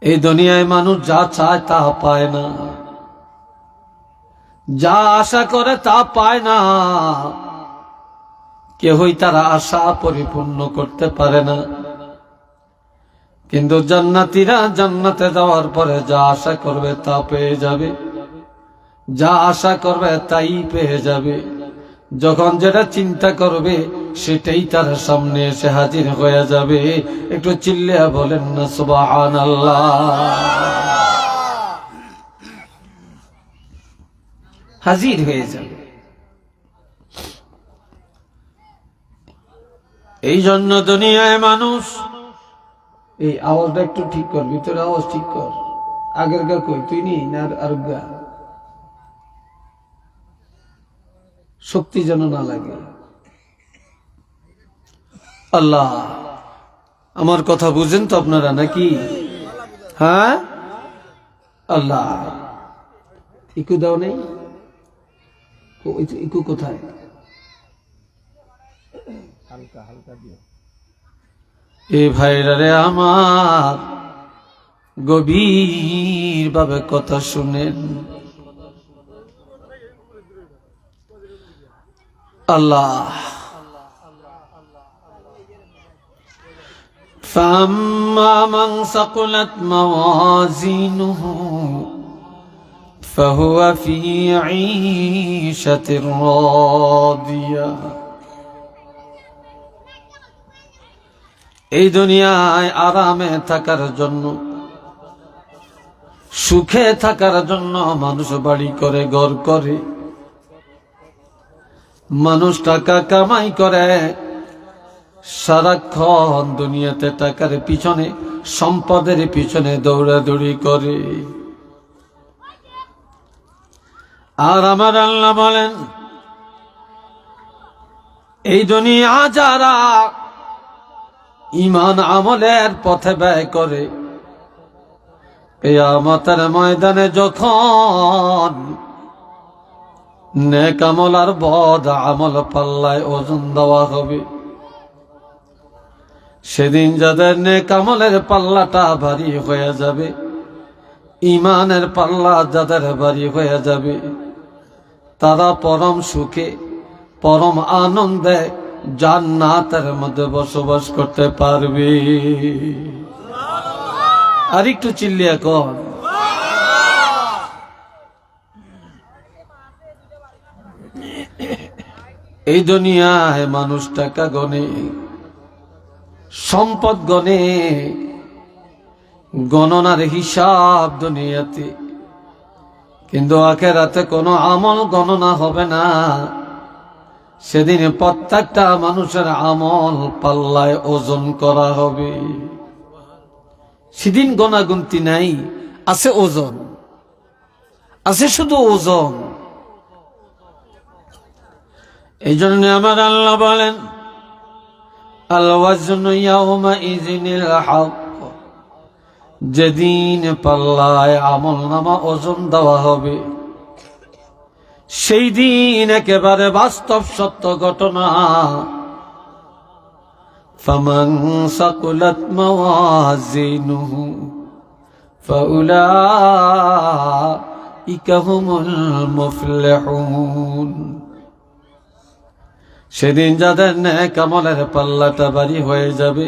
এই দুনিয়ায় মানুষ যা চায় তা পায় না। যা আশা করে তা পায় না। কেহই তারা আশা পরিপূর্ণ করতে পারে না। কিন্তু জান্নাতিরা জান্নাতে যাওয়ার পরে যা আশা করবে তা পেয়ে যাবে। যা আশা করবে তাই পেয়ে যাবে। যখন যেটা চিন্তা করবে সেটাই তার সামনে এসে হাজির হয়ে যাবে। একটু চিল্লিয়া বলেন না সুবাহান হাজির হয়ে যাবে। এই জন্য দুনিয়ায় মানুষ এই আওয়াজটা একটু ঠিক কর, ভিতরে আওয়াজ ঠিক কর। আগের গা কই, তুই নি না আর- শক্তি যেন না লাগে। আল্লাহ। আমার কথা বুঝেন তো আপনারা নাকি? হ্যাঁ? আল্লাহ। ইকু দাও নেই? ইকু- কোথায়? এ ভাইরা রে আমার গভীর ভাবে কথা শুনেন। আল্লাহ। فأما من ثقلت موازينه فهو في عيشة راضية এই দুনিয়ায় আরামে থাকার জন্য সুখে থাকার জন্য মানুষ বাড়ি করে ঘর করে মানুষ টাকা কামাই করে সারাক্ষণ দুনিয়াতে টাকার পিছনে, সম্পদের পিছনে দৌড়াদৌড়ি করে। আর আমার আল্লাহ বলেন, এই দুনিয়া যারা ইমান আমলের পথে ব্যয় করে, কেয়ামতের ময়দানে যখন নেক আমল আর বদ আমল পাল্লায় ওজন দেওয়া হবে সেদিন যাদের নেক আমলের পাল্লাটা ভারী হয়ে যাবে ইমানের পাল্লা যাদের ভারী হয়ে যাবে তারা পরম সুখে পরম আনন্দে জান্নাতের মধ্যে বসবাস করতে পারবে। আর একটু চিল্লিয়া কর এই দুনিয়ায় মানুষ টাকা গনে। সম্পদ গণে গণনার হিসাব দুনিয়াতে। কিন্তু আখেরাতে কোনো আমল গণনা হবে না। সেদিন প্রত্যেকটা মানুষের আমল পাল্লায় ওজন করা হবে। সেদিন গণাগুন্তি নাই, আছে ওজন। আছে শুধু ওজন। এই জন্য আমার আল্লাহ বলেন যেদিন পাল্লায় আমল নামা ওজন দেওয়া হবে সেই দিন একেবারে বাস্তব সত্য ঘটনা فمن ثقلت موازينه فأولئك هم المفلحون সেদিন যাদের ন্যাক আমলের পাল্লাটা বাড়ি হয়ে যাবে,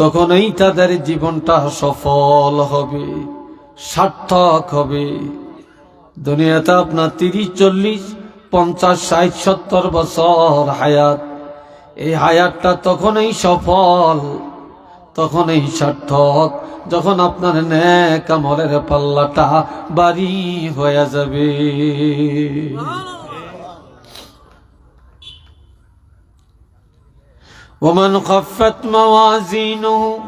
তখনই তাদের জীবনটা সফল হবে, সার্থক হবে। দুনিয়াতে আপনার তিরিশ, চল্লিশ, পঞ্চাশ, ষাট, সত্তর বছর হায়াত। এই হায়াতটা তখনই সফল, তখনই সার্থক, যখন আপনার ন্যাক আমলের পাল্লাটা বাড়ি হয়ে যাবে। ومن خفت موازينه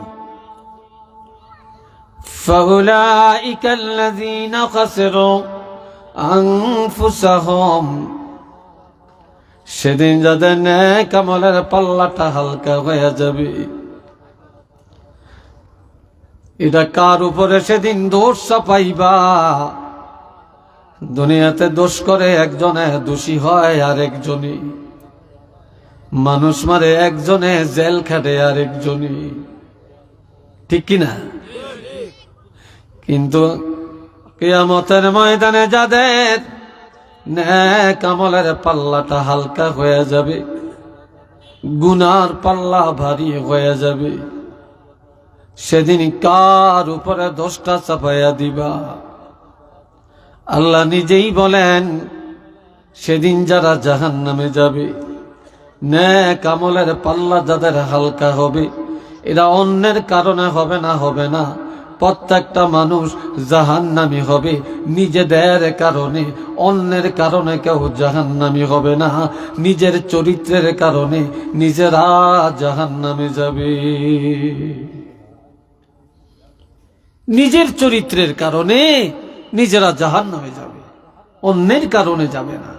فأولئك الذين خسروا أنفسهم সেদিন যাদের ন্যাক আমলের পাল্লাটা হালকা হয়ে যাবে এটা কার উপরে সেদিন দোষ চাপাইবা দুনিয়াতে দোষ করে একজনে দোষী হয় আর একজনই মানুষ মারে একজনে, জেল খাটে আর একজনই ঠিক কিনা কিন্তু কেয়ামতের ময়দানে যাদের ন্যাক আমলের পাল্লাটা হালকা হয়ে যাবে, গুনার পাল্লা ভারী হয়ে যাবে, সেদিন কার উপরে দোষটা চাপাইয়া দিবা? আল্লাহ নিজেই বলেন, সেদিন যারা জাহান নামে যাবে ন্যাক আমলের পাল্লা যাদের হালকা হবে, এরা অন্যের কারণে হবে না হবে না। প্রত্যেকটা মানুষ জাহান্নামি হবে, নিজেদের কারণে, অন্যের কারণে কেউ জাহান্নামি হবে না। নিজের চরিত্রের কারণে নিজেরা জাহান্নামে যাবে। নিজের চরিত্রের কারণে নিজেরা জাহান্নামে যাবে, অন্যের কারণে যাবে না।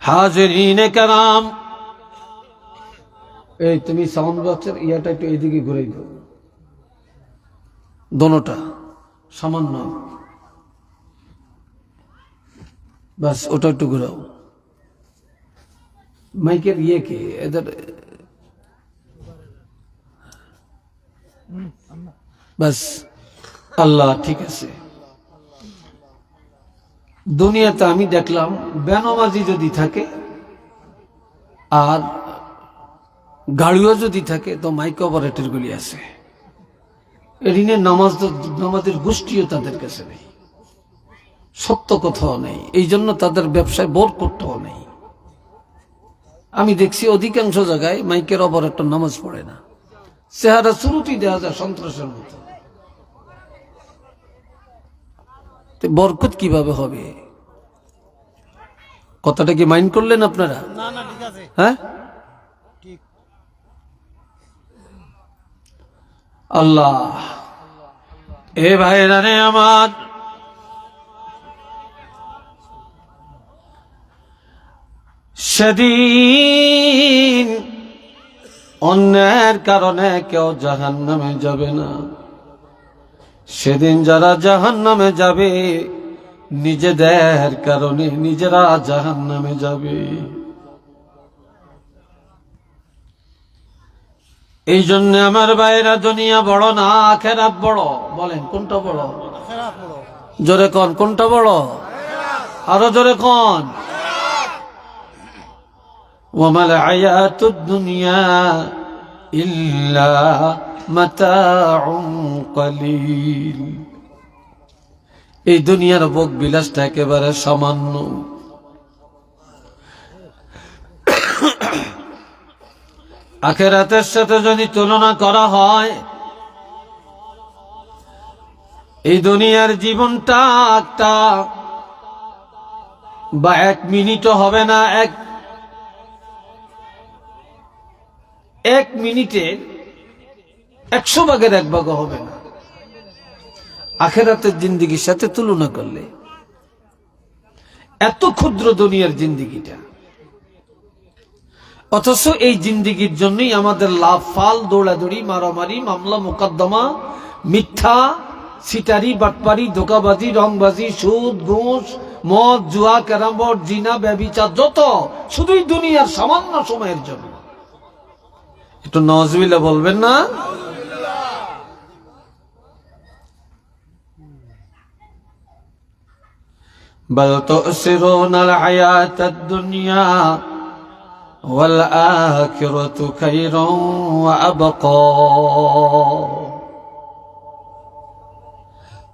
হাজরিনে কারাম। এই, তুমি সাউন্ড বক্সের ইয়াটা একটু এইদিকে ঘুরে দোনোটা, সামান্য। বাস, ওটা একটু ঘুরাও। মাইকের ইয়ে কে? এদের বাস, আল্লাহ, ঠিক আছে। দুনিয়াতে আমি দেখলাম বেনমাজি যদি থাকে আর গাড়িও যদি থাকে, তো মাইক অপারেটর গুলি আছে। এদিনে নামাজ নামাজের গোষ্ঠীও তাদের কাছে নেই। সত্য কথাও নেই। এই জন্য তাদের ব্যবসায় বোর করতেও নেই। আমি দেখছি অধিকাংশ জায়গায় মাইকের অপারেটর নামাজ পড়ে না। চেহারা শুরুতেই দেওয়া যায় সন্ত্রাসের মতো। তো বরকত কীভাবে হবে? কথাটা কি মাইন্ড করলেন আপনারা? হ্যাঁ? আল্লাহ। এ ভাইরা রে আমার। সেদিন অন্যের কারণে কেউ জাহান নামে যাবে না। সেদিন যারা জাহান নামে যাবে, নিজেদের কারণে নিজেরা জাহান নামে যাবে। এই জন্য আমার বাইরা দুনিয়া বড় না আখেরাত বড়? বলেন, কোনটা বড়? জোরে কন, কোনটা বড়? আরও জোরে কন? ওমাল আয়াতুদ দুনিয়া ইল্লা মাতাউন কলিল এই দুনিয়ার ভোগ বিলাসটা একেবারে সামান্য। আখেরাতের সাথে যদি তুলনা করা হয়, এই দুনিয়ার জীবনটা একটা বা এক মিনিটও হবে না, এক এক মিনিটে একশো ভাগের এক ভাগও হবে না। আখেরাতের জিন্দিগির সাথে তুলনা করলে এত ক্ষুদ্র দুনিয়ার জিন্দিগিটা। অথচ এই জিন্দিগির জন্যই আমাদের লাভ, ফাল, দৌড়াদৌড়ি, মারামারি, মামলা, মোকদ্দমা, মিথ্যা সিটারি বাটপারি, ধোকাবাজি, রংবাজি, সুদ, ঘুষ, মদ, জুয়া ক্যারামবোর্ড জিনা, ব্যবিচার, যত। শুধুই দুনিয়ার সামান্য সময়ের জন্য। একটু নজবিলা বলবেন না بل تؤثرون الحياة الدنيا والآخرة خير وأبقى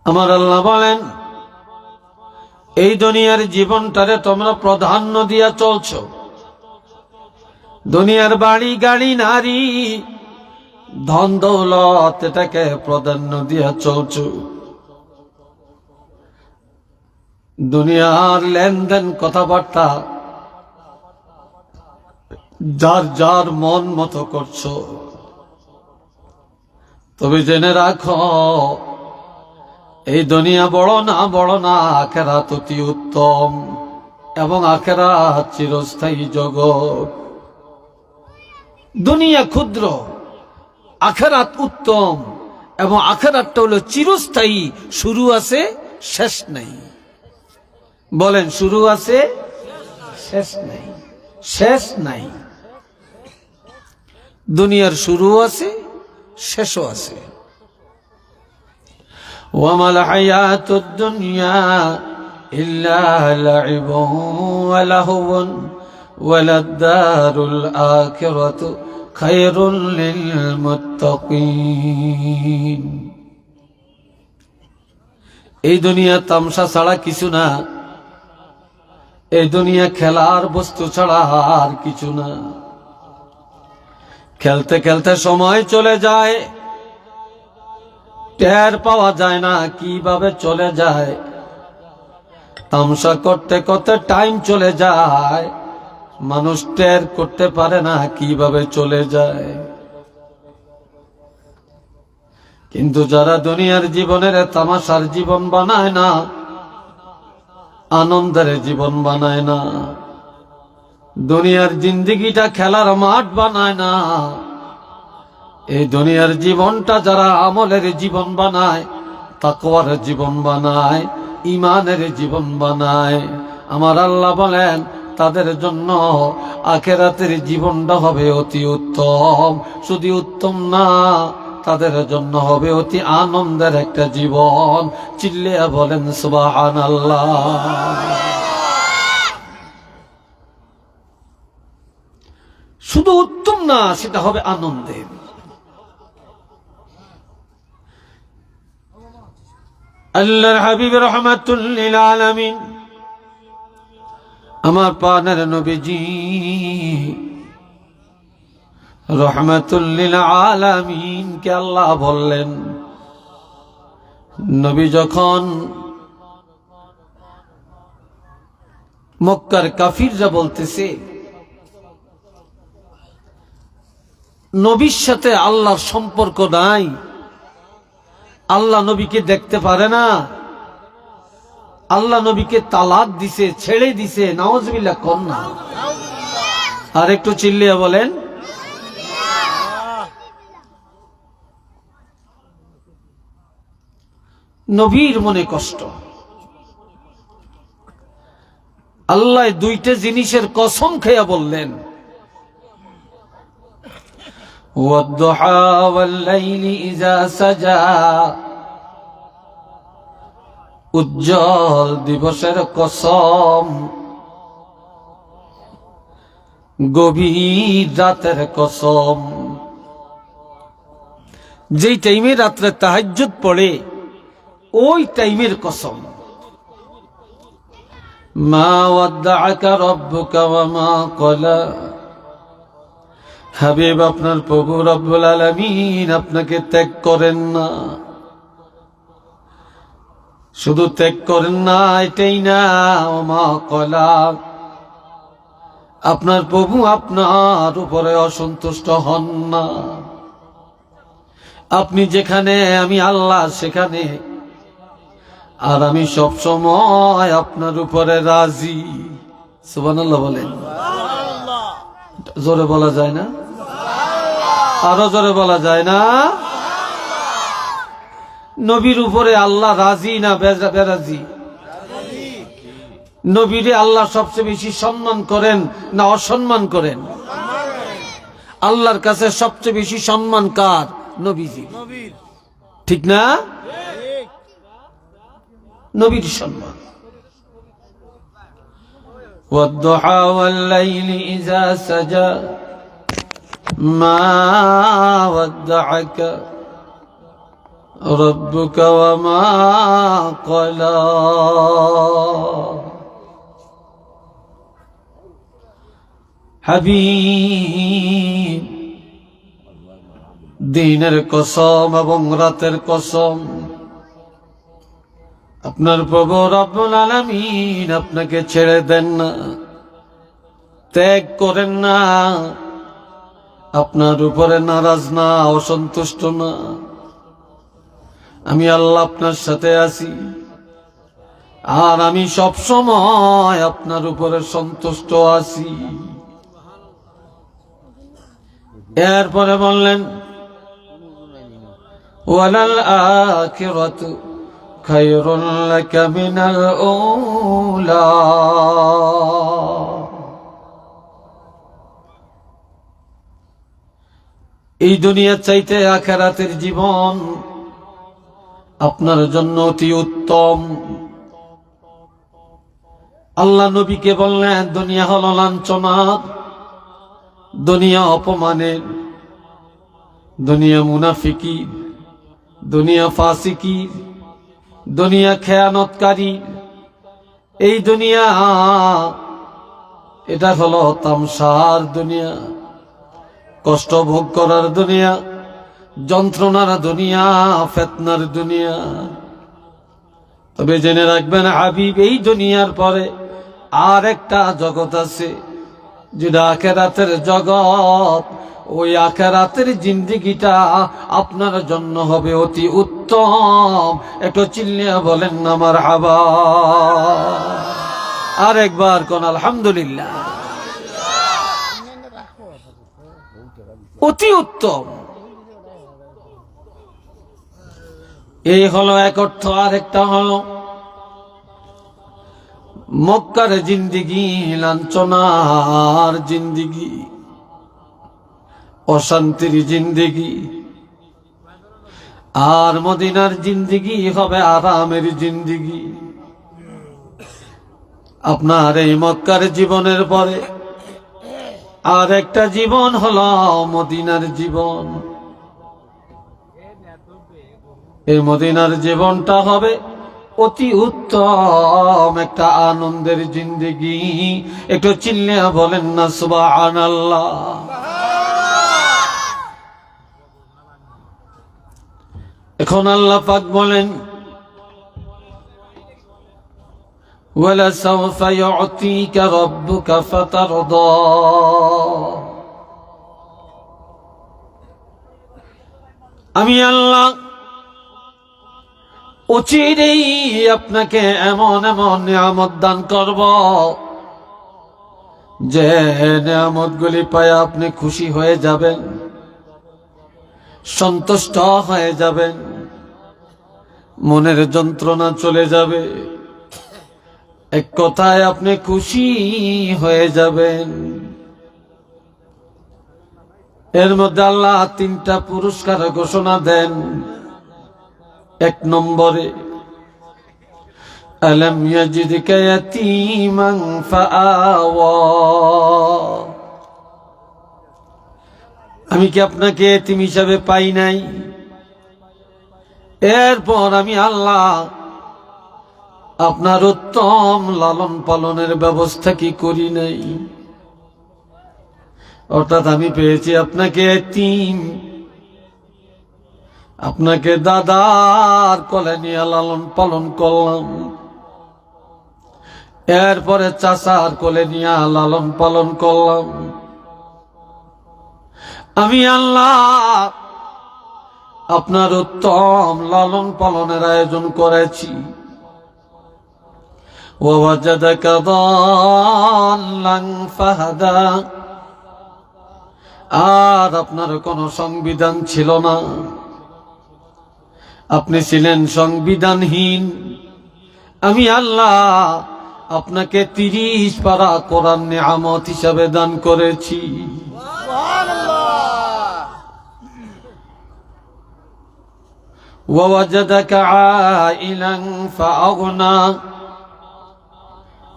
আমার আল্লাহ বলেন এই দুনিয়ার জীবনটারে তোমরা প্রাধান্য দিয়া চলছ দুনিয়ার বাড়ি গাড়ি নারী। ধন দৌলত এটাকে প্রাধান্য দিয়া চলছ। দুনিয়ার লেনদেন কথাবার্তা যার যার মন মতো করছ। তবে জেনে রাখো, এই দুনিয়া বড় না বড় না, আখেরাত অতি উত্তম এবং আখেরাত চিরস্থায়ী জগৎ। দুনিয়া ক্ষুদ্র, আখেরাত উত্তম, এবং আখেরাতটা হলো চিরস্থায়ী, শুরু আছে, শেষ নাই। বলেন, শুরু আছে, শেষ নাই। শেষ নাই। দুনিয়ার শুরু আছে, শেষও আছে। ওয়ামাল হায়াতুদ দুনিয়া ইল্লা লাইবুন ওয়া ওয়ালাদ-দারুল আখিরাতু। লিল মুত্তাকিন এই দুনিয়া তামসা ছাড়া কিছু না। এই দুনিয়া খেলার বস্তু ছাড়া আর কিছু না। খেলতে খেলতে সময় চলে যায়। টের পাওয়া যায় না কীভাবে চলে যায়। তামসা করতে করতে টাইম চলে যায়। মানুষ টের করতে পারে না কীভাবে চলে যায়। কিন্তু যারা দুনিয়ার জীবনের তামাশার জীবন বানায় না, আনন্দের জীবন বানায় না, দুনিয়ার জিন্দিগিটা খেলার মাঠ বানায় না, এই দুনিয়ার জীবনটা যারা আমলের জীবন বানায়, তাকওয়ার জীবন বানায় ইমানের জীবন বানায়। আমার আল্লাহ বলেন তাদের জন্য আখেরাতের জীবনটা হবে অতি উত্তম। শুধু উত্তম না, তাদের জন্য হবে অতি আনন্দের একটা জীবন। চিল্লিয়া বলেন সুবাহান আল্লাহ শুধু উত্তম না, সেটা হবে আনন্দের। আল্লাহর হাবিব রহমাতুল্লিল আলামিন আমার পানের নবীজি রহমাতুল্লিল আলামিন কে আল্লাহ বললেন, নবী যখন মক্কার কাফিররা বলতেছে, নবীর সাথে আল্লাহর সম্পর্ক নাই, আল্লাহ নবীকে দেখতে পারে না আল্লাহ নবীকে তালাক দিছে ছেড়ে দিছে নওয়াজবিল্লা কর না আর একটু চিল্লিয়া বলেন নবীর মনে কষ্ট আল্লাহ দুইটা জিনিসের কসম খেয়া বললেন والضحى والليل إذا سجى উজ্জ্বল দিবসের কসম, গভীর রাতের কসম। যেই টাইমে রাত্রে তাহাজ্জুদ পড়ে, ওই টাইমের কসম। মা মা আপনার প্রভু রব্বুল আলমিন আপনাকে ত্যাগ করেন না। শুধু ত্যাগ করেন না এটাই না মা কলা। আপনার প্রভু আপনার উপরে অসন্তুষ্ট হন না। আপনি যেখানে আমি আল্লাহ সেখানে। আর আমি সব সময় আপনার উপরে রাজি। সুবহানাল্লাহ বলেন। জোরে বলা যায় না? আরও জোরে বলা যায় না? নবীর উপরে আল্লাহ রাজি না বেজা- বেরাজি নবীরে আল্লাহ সবচেয়ে বেশি সম্মান করেন না অসম্মান করেন আল্লাহর কাছে সবচেয়ে বেশি সম্মান কার নবীজি নবীর ঠিক না ঠিক নবীর সম্মান والضحى والليل إذا سجى ما ودعك ربك وما قلى হাবিব দিনের কসম এবং রাতের কসম আপনার প্রভু রব্বুল আলামিন আপনাকে ছেড়ে দেন না ত্যাগ করেন না আপনার উপরে নারাজ না অসন্তুষ্ট না আমি আল্লাহ আপনার সাথে আছি। আর আমি সব সময় আপনার উপরে সন্তুষ্ট আছি। এরপরে বললেন এই দুনিয়ার চাইতে আখেরাতের জীবন আপনার জন্য অতি উত্তম। আল্লাহ নবীকে বললেন, দুনিয়া হল লাঞ্ছনার দুনিয়া অপমানের দুনিয়া মুনাফিকি, দুনিয়া ফাসিকি, দুনিয়া খেয়ানতকারী। এই দুনিয়া, এটা হলো তামসার দুনিয়া, কষ্ট ভোগ করার দুনিয়া যন্ত্রণার দুনিয়া, ফেতনার দুনিয়া। তবে জেনে রাখবেন, হাবিব, এই দুনিয়ার পরে আর একটা জগৎ আছে, যেটা আখেরাতের জগৎ। ওই আখেরাতের জিন্দিগিটা আপনার জন্য হবে অতি উত্তম। একটু চিল্লিয়া বলেন আমার হাবা আর একবার কোন আলহামদুলিল্লাহ। অতি উত্তম। এই হলো এক অর্থ আর একটা হলো, মক্কার জিন্দিগি, লাঞ্ছনার জিন্দিগি, অশান্তির জিন্দিগি, আর মদিনার জিন্দিগি হবে আরামের জিন্দিগি। আপনার এই মক্কার জীবনের পরে আর একটা জীবন হলো মদিনার জীবন। এই মদিনার জীবনটা হবে অতি উত্তম একটা আনন্দের জিন্দিগি একটু চিল্লিয়া বলেন না সুবাহ আল্লাহ এখন আল্লাহ পাক বলেন ولسوف يعطيك ربك فترضى আমি আল্লাহ অচিরেই আপনাকে এমন এমন নিয়ামত দান করব যে নিয়ামত গুলি পায় আপনি খুশি হয়ে যাবেন, সন্তুষ্ট হয়ে যাবেন, মনের যন্ত্রণা চলে যাবে, এক কথায় আপনি খুশি হয়ে যাবেন। এর মধ্যে আল্লাহ তিনটা পুরস্কার ঘোষণা দেন। এক নম্বরে ألم يجدك يتيما فآوى আমি কি আপনাকে এতিম হিসাবে পাই নাই এরপর আমি আল্লাহ আপনার উত্তম লালন পালনের ব্যবস্থা কি করি নাই অর্থাৎ আমি পেয়েছি আপনাকে এতিম আপনাকে দাদার কলে নিয়ে লালন পালন করলাম। এরপরে চাষার কলে নিয়ে লালন পালন করলাম। আমি আল্লাহ আপনার উত্তম লালন পালনের আয়োজন করেছি। আর আপনার কোনো সংবিধান ছিল না। আপনি ছিলেন সংবিধানহীন। আমি আল্লাহ আপনাকে তিরিশ পারা কোরআন নিয়ামত হিসাবে দান করেছি।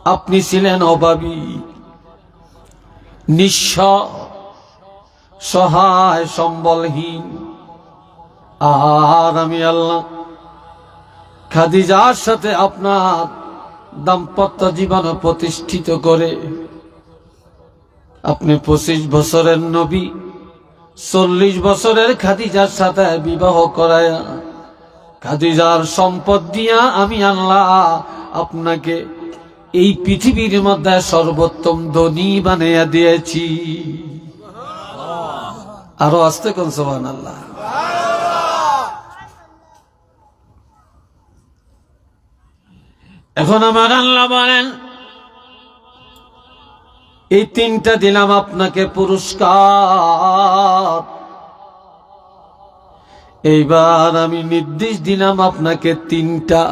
আপনি ছিলেন অভাবী নিঃস সহায়, সম্বলহীন। আর আমি আল্লাহ। খাদিজার সাথে আপনার দাম্পত্য জীবন প্রতিষ্ঠিত করে আপনি পঁচিশ বছরের নবী, চল্লিশ বছরের খাদিজার সাথে বিবাহ করায় খাদিজার সম্পদ দিয়া আমি আল্লাহ আপনাকে এই পৃথিবীর মধ্যে সর্বোত্তম ধনী বানিয়ে দিয়েছি। আরও আসতে কোন সোহান আল্লাহ এখন আমার আল্লাহ বলেন এই তিনটা দিলাম আপনাকে পুরস্কার এইবার আমি নির্দেশ দিলাম আপনাকে তিনটা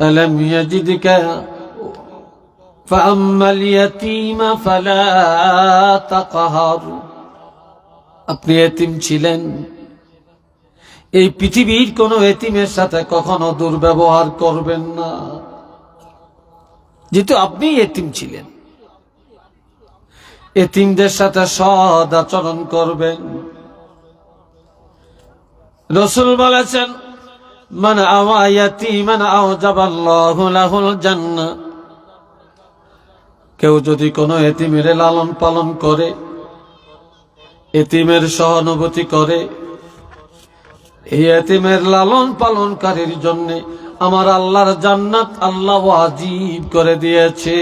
ألم يجدك فأما اليتيم فلا تقهر আপনি এতিম ছিলেন এই পৃথিবীর কোনো এতিমের সাথে কখনো দুর্ব্যবহার করবেন না। যেহেতু আপনি এতিম ছিলেন, এতিমদের সাথে সদ আচরণ করবেন। রসুল বলেছেন মানে আওয়াতি মান আওজাবাল্লাহুল জান্না কেউ যদি কোনো এতিমের লালন পালন করে, এতিমের সহানুভূতি করে এই এতিমের লালন পালনকারীর জন্য আমার আল্লাহর জান্নাত আল্লাহ আজিব করে দিয়েছে।